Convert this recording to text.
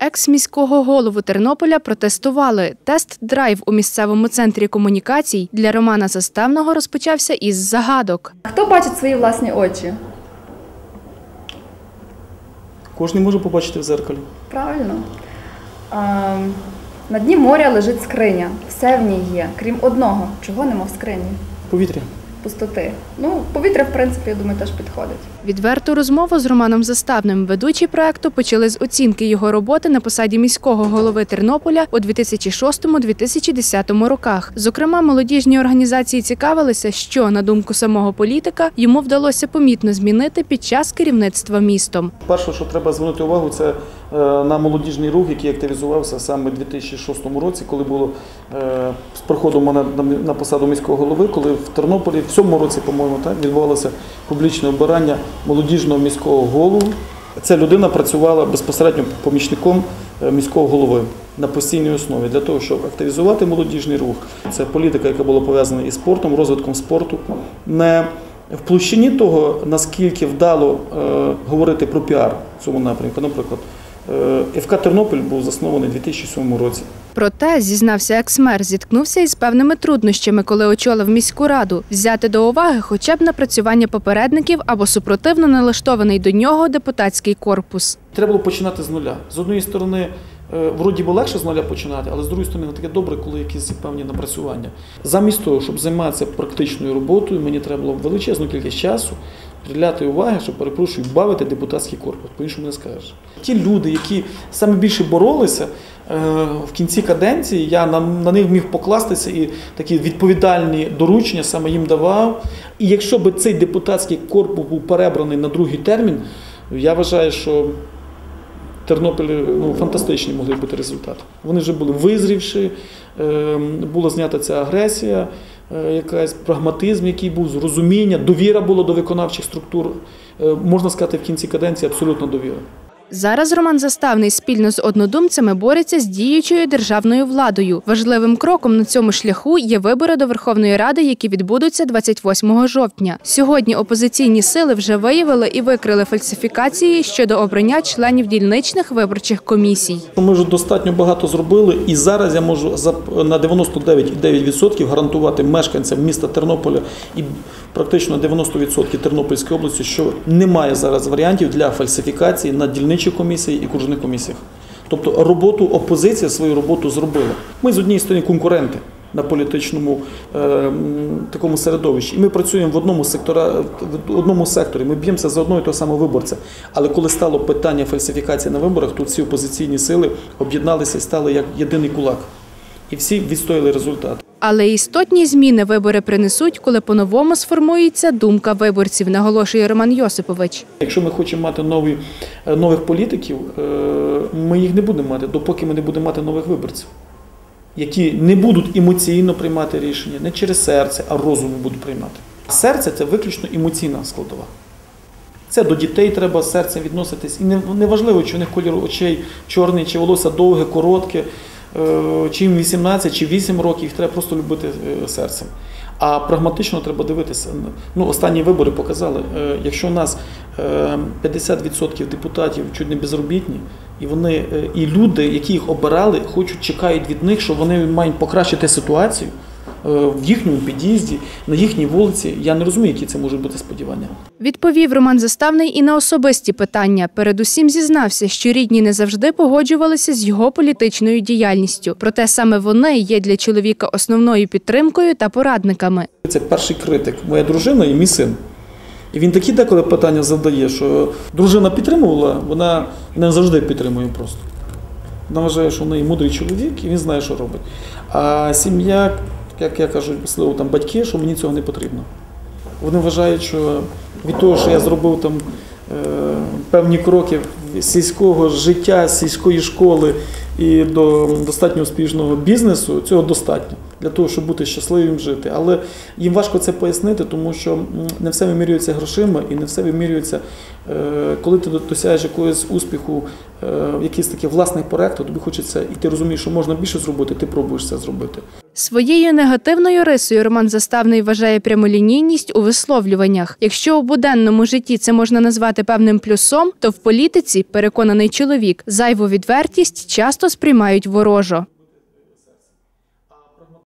екс-міського голову Тернополя протестували. Тест-драйв у місцевому центрі комунікацій для Романа Заставного розпочався із загадок. Хто бачить свої власні очі? Кожен може побачити в зеркалі. Правильно. А, на дні моря лежить скриня. Все в ній є, крім одного. Чого нема в скрині? Повітря. Пустоти. Ну, повітря, в принципі, я думаю, теж підходить. Відверту розмову з Романом Заставним ведучі проекту почали з оцінки його роботи на посаді міського голови Тернополя у 2006-2010 роках. Зокрема, молодіжні організації цікавилися, що на думку самого політика йому вдалося помітно змінити під час керівництва містом. Перше, що треба звернути увагу, це е, на молодіжний рух, який активізувався саме у 2006 році, коли було е, з приходом мене на, посаду міського голови, коли в Тернополі в цьому році, по-моєму, відбувалося публічне обирання молодіжного міського голову. Ця людина працювала безпосередньо помічником е, міського голови на постійній основі для того, щоб активізувати молодіжний рух. Це політика, яка була пов'язана із спортом, розвитком спорту. Не в площині того, наскільки вдало е, говорити про піар в цьому напрямку. Наприклад, ФК Тернопіль був заснований у 2007 році. Проте, зізнався екс-мер, зіткнувся із певними труднощами, коли очолив міську раду, взяти до уваги хоча б напрацювання попередників або супротивно налаштований до нього депутатський корпус. Треба було починати з нуля. З однієї сторони, е, вроді би легше з нуля починати, але з другої сторони, не таке добре, коли якісь певні напрацювання. Замість того, щоб займатися практичною роботою, мені треба було величезну кількість часу приділяти уваги, щоб перепрошую, бавити депутатський корпус. По-іншому не скажеш. Ті люди, які саме більше боролися. е, В кінці каденції я на, на них міг покластися і такі відповідальні доручення саме їм давав. І якщо б цей депутатський корпус був перебраний на другий термін, я вважаю, що Тернопіль ну, фантастичні могли бути результати. Вони вже були визрівши, е, була знята ця агресія, якась прагматизм, який був, зрозуміння, довіра була до виконавчих структур. Е, Можна сказати, в кінці каденції абсолютно довіра. Зараз Роман Заставний спільно з однодумцями бореться з діючою державною владою. Важливим кроком на цьому шляху є вибори до Верховної Ради, які відбудуться 28 жовтня. Сьогодні опозиційні сили вже виявили і викрили фальсифікації щодо обрання членів дільничних виборчих комісій. Ми вже достатньо багато зробили, і зараз я можу на 99,9% гарантувати мешканцям міста Тернополя і практично 90% Тернопільської області, що немає зараз варіантів для фальсифікації на дільничих комісіях і окружних комісіях. Тобто роботу опозиція свою роботу зробила. Ми з однієї сторони конкуренти на політичному е, такому середовищі. І ми працюємо в одному сектора, в одному секторі. Ми б'ємося за одного і того самого виборця. Але коли стало питання фальсифікації на виборах, тут всі опозиційні сили об'єдналися і стали як єдиний кулак. І всі відстояли результат. Але істотні зміни вибори принесуть, коли по-новому сформується думка виборців, наголошує Роман Йосипович. Якщо ми хочемо мати нові, е, нових політиків, е, ми їх не будемо мати, допоки ми не будемо мати нових виборців, які не будуть емоційно приймати рішення, не через серце, а розумом будуть приймати. Серце це виключно емоційна складова. Це до дітей треба серцем відноситись. І не, не важливо, чи в них колір очей чорний, чи волосся довге, коротке, чи їм 18, чи 8 років, їх треба просто любити е, серцем. А прагматично треба дивитися. Ну, останні вибори показали, е, якщо у нас е, 50% депутатів чуть не безробітні, і вони е, і люди, які їх обирали, хочуть чекають від них, що вони мають покращити ситуацію е, в їхньому під'їзді, на їхній вулиці. Я не розумію, які це можуть бути сподівання. Відповів Роман Заставний і на особисті питання. Передусім зізнався, що рідні не завжди погоджувалися з його політичною діяльністю. Проте саме вони є для чоловіка основною підтримкою та порадниками. Це перший критик, моя дружина і мій син. І він такі деколи питання задає, що дружина підтримувала, вона не завжди підтримує просто. Вона вважає, що в неї мудрий чоловік і він знає, що робить. А сім'я, як я кажу, особливо там батьки, що мені цього не потрібно. Вони вважають, що від того, що я зробив там е, певні кроки сільського життя, сільської школи і до достатньо успішного бізнесу, цього достатньо. Для того, щоб бути щасливим жити. Але їм важко це пояснити, тому що не все вимірюється грошима і не все вимірюється, е, коли ти досягаєш якогось успіху е, в якихось таких власних проєктах, тобі хочеться, і ти розумієш, що можна більше зробити, ти пробуєш це зробити. Своєю негативною рисою Роман Заставний вважає прямолінійність у висловлюваннях. Якщо у буденному житті це можна назвати певним плюсом, то в політиці, переконаний чоловік, зайву відвертість часто сприймають ворожо.